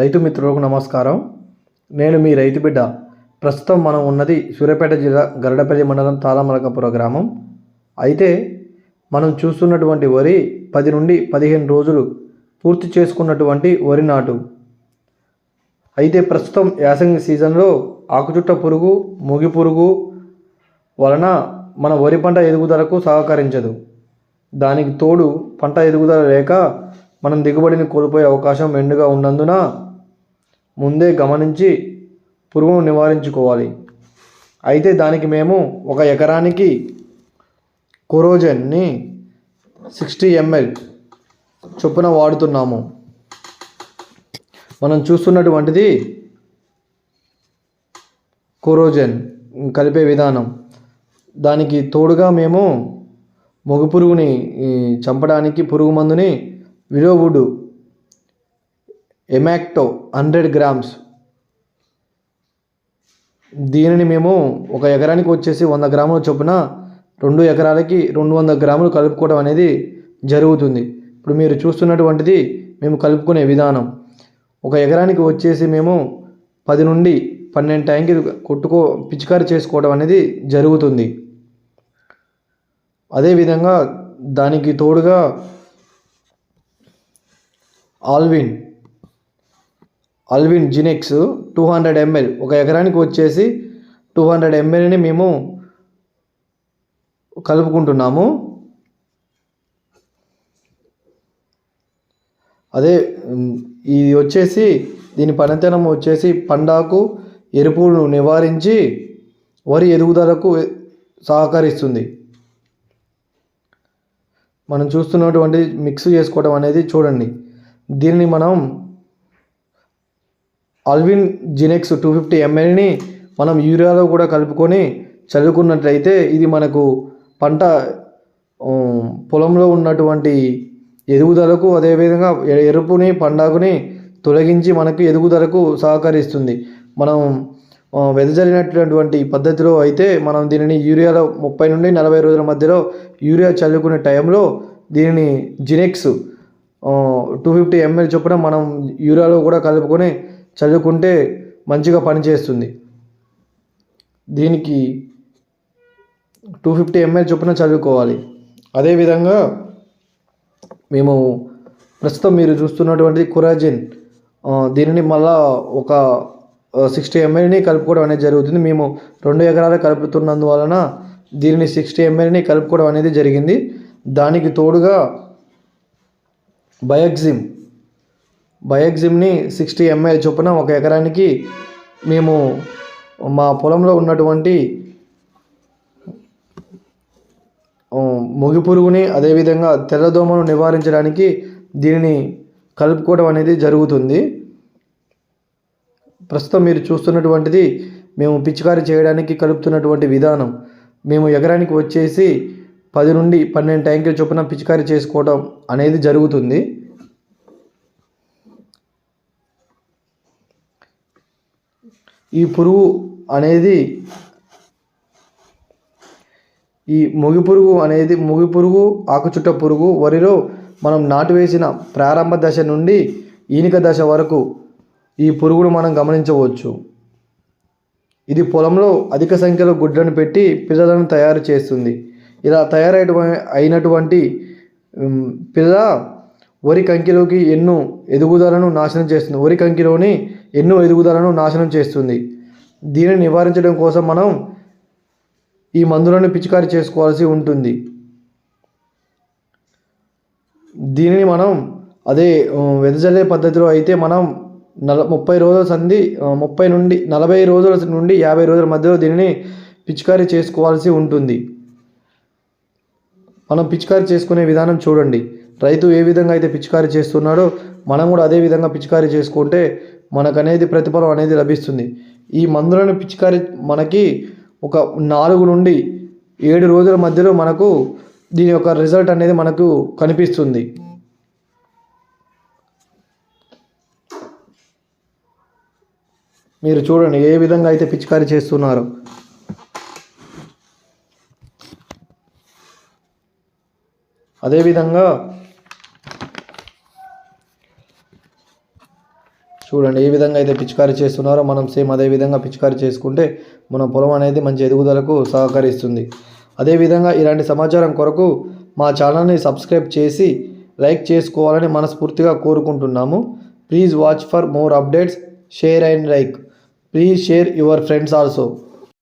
రైతు మిత్రులకు నమస్కారం. నేను మీ రైతు బిడ్డ. ప్రస్తుతం మనం ఉన్నది సూర్యాపేట జిల్లా గరడపల్లి మండలం తాళమలకపుర గ్రామం. అయితే మనం చూస్తున్నటువంటి వరి పది నుండి పదిహేను రోజులు పూర్తి చేసుకున్నటువంటి వరి నాటు. అయితే ప్రస్తుతం యాసంగి సీజన్లో ఆకుచుట్ట పురుగు ముగి పురుగు వలన మన వరి పంట ఎదుగుదలకు సహకరించదు. దానికి తోడు పంట ఎదుగుదల లేక మనం దిగుబడిని కోల్పోయే అవకాశం మెండుగా ఉన్నందున ముందే గమనించి పురుగును నివారించుకోవాలి. అయితే దానికి మేము ఒక ఎకరానికి కొరోజన్ని సిక్స్టీ ఎంఎల్ చొప్పున వాడుతున్నాము. మనం చూస్తున్నటువంటిది కొరోజన్ కలిపే విధానం. దానికి తోడుగా మేము మొగ పురుగుని చంపడానికి పురుగు మందుని విలోవుడు ఎమాక్టో హండ్రెడ్ గ్రామ్స్. దీనిని మేము ఒక ఎకరానికి వచ్చేసి వంద గ్రాముల చొప్పున రెండు ఎకరాలకి రెండు వందల గ్రాములు కలుపుకోవడం అనేది జరుగుతుంది. ఇప్పుడు మీరు చూస్తున్నటువంటిది మేము కలుపుకునే విధానం. ఒక ఎకరానికి వచ్చేసి మేము పది నుండి పన్నెండు ట్యాంకి కొట్టుకో పిచికారి చేసుకోవడం అనేది జరుగుతుంది. అదేవిధంగా దానికి తోడుగా Alvin Alvin జినెక్స్ two hundred ML ఒక ఎకరానికి వచ్చేసి టూ హండ్రెడ్ ఎంఎల్ని మేము కలుపుకుంటున్నాము. అదే ఇది వచ్చేసి దీని పనితనం వచ్చేసి పండాకు ఎరుపును నివారించి వరి ఎదుగుదలకు సహకరిస్తుంది. మనం చూస్తున్నటువంటి మిక్స్ చేసుకోవడం అనేది చూడండి. దీన్ని మనం అల్విన్ జినెక్స్ టూ ఫిఫ్టీ ఎంఎల్ని మనం యూరియాలో కూడా కలుపుకొని చల్లుకున్నట్లయితే ఇది మనకు పంట పొలంలో ఉన్నటువంటి ఎదుగుదలకు అదేవిధంగా ఎ- ఎరుపుని పండాకుని తొలగించి మనకు ఎదుగుదలకు సహకరిస్తుంది. మనం వెదజల్లినటువంటి పద్ధతిలో అయితే మనం దీనిని యూరియాలో ముప్పై నుండి నలభై రోజుల మధ్యలో యూరియా చల్లుకునే టైంలో దీనిని జినెక్స్ టూ ఫిఫ్టీ ఎంఎల్ చొప్పున మనం యూరియాలో కూడా కలుపుకొని చదువుకుంటే మంచిగా పనిచేస్తుంది. దీనికి టూ ఫిఫ్టీ ఎంఎల్ చొప్పున చదువుకోవాలి. అదేవిధంగా మేము ప్రస్తుతం మీరు చూస్తున్నటువంటి కురాజిన్ దీనిని మళ్ళా ఒక సిక్స్టీ ఎంఎల్ని కలుపుకోవడం అనేది జరుగుతుంది. మేము రెండు ఎకరాలు కలుపుతున్నందువలన దీనిని సిక్స్టీ ఎంఎల్ని కలుపుకోవడం అనేది జరిగింది. దానికి తోడుగా బయోగ్జిమ్ బయోగ్జిమ్ని సిక్స్టీ ఎంఎల్ చొప్పున ఒక ఎకరానికి మేము మా పొలంలో ఉన్నటువంటి ఆ, మొగి పురుగుని అదేవిధంగా తెల్లదోమను నివారించడానికి దీనిని కలుపుకోవడం అనేది జరుగుతుంది. ప్రస్తుతం మీరు చూస్తున్నటువంటిది మేము పిచికారీ చేయడానికి కలుపుతున్నటువంటి విధానం. మేము ఎకరానికి వచ్చేసి పది నుండి పన్నెండు ట్యాంకుల చొప్పున పిచికారీ చేసుకోవడం అనేది జరుగుతుంది. ఈ పురుగు అనేది ఈ ముగి పురుగు అనేది ముగి పురుగు ఆకుచుట్ట పురుగు వరిలో మనం నాటు వేసిన ప్రారంభ దశ నుండి ఈనిక దశ వరకు ఈ పురుగును మనం గమనించవచ్చు. ఇది పొలంలో అధిక సంఖ్యలో గుడ్లను పెట్టి పిల్లలను తయారు చేస్తుంది. ఇలా తయారైన అయినటువంటి పిల్ల వరి కంకిలోకి ఎన్నో ఎదుగుదలను నాశనం చేస్తుంది. వరి కంకిలోని ఎన్నో ఎదుగుదలను నాశనం చేస్తుంది. దీనిని నివారించడం కోసం మనం ఈ మందులను పిచికారీ చేసుకోవాల్సి ఉంటుంది. దీనిని మనం అదే వెదజల్లే పద్ధతిలో అయితే మనం నల ముప్పై రోజుల సంధి ముప్పై నుండి నలభై రోజుల నుండి యాభై రోజుల మధ్యలో దీనిని పిచికారీ చేసుకోవాల్సి ఉంటుంది. మనం పిచికారీ చేసుకునే విధానం చూడండి. రైతు ఏ విధంగా అయితే పిచికారీ చేస్తున్నాడో మనం కూడా అదే విధంగా పిచికారీ చేసుకుంటే మనకనేది ప్రతిఫలం అనేది లభిస్తుంది. ఈ మందులను పిచికారీ మనకి ఒక నాలుగు నుండి ఏడు రోజుల మధ్యలో మనకు దీని యొక్క రిజల్ట్ అనేది మనకు కనిపిస్తుంది. మీరు చూడండి ఏ విధంగా అయితే పిచికారీ చేస్తున్నారో. అదేవిధంగా చూడండి ఏ విధంగా అయితే పిచికారీ చేస్తున్నారో మనం సేమ్ అదే విధంగా పిచికారీ చేసుకుంటే మన పొలం అనేది మంచి ఎదుగుదలకు సహకరిస్తుంది. అదేవిధంగా ఇలాంటి సమాచారం కొరకు మా ఛానల్ని సబ్స్క్రైబ్ చేసి లైక్ చేసుకోవాలని మనస్ఫూర్తిగా కోరుకుంటున్నాము. Please watch for more updates. Share and like. Please share your friends also.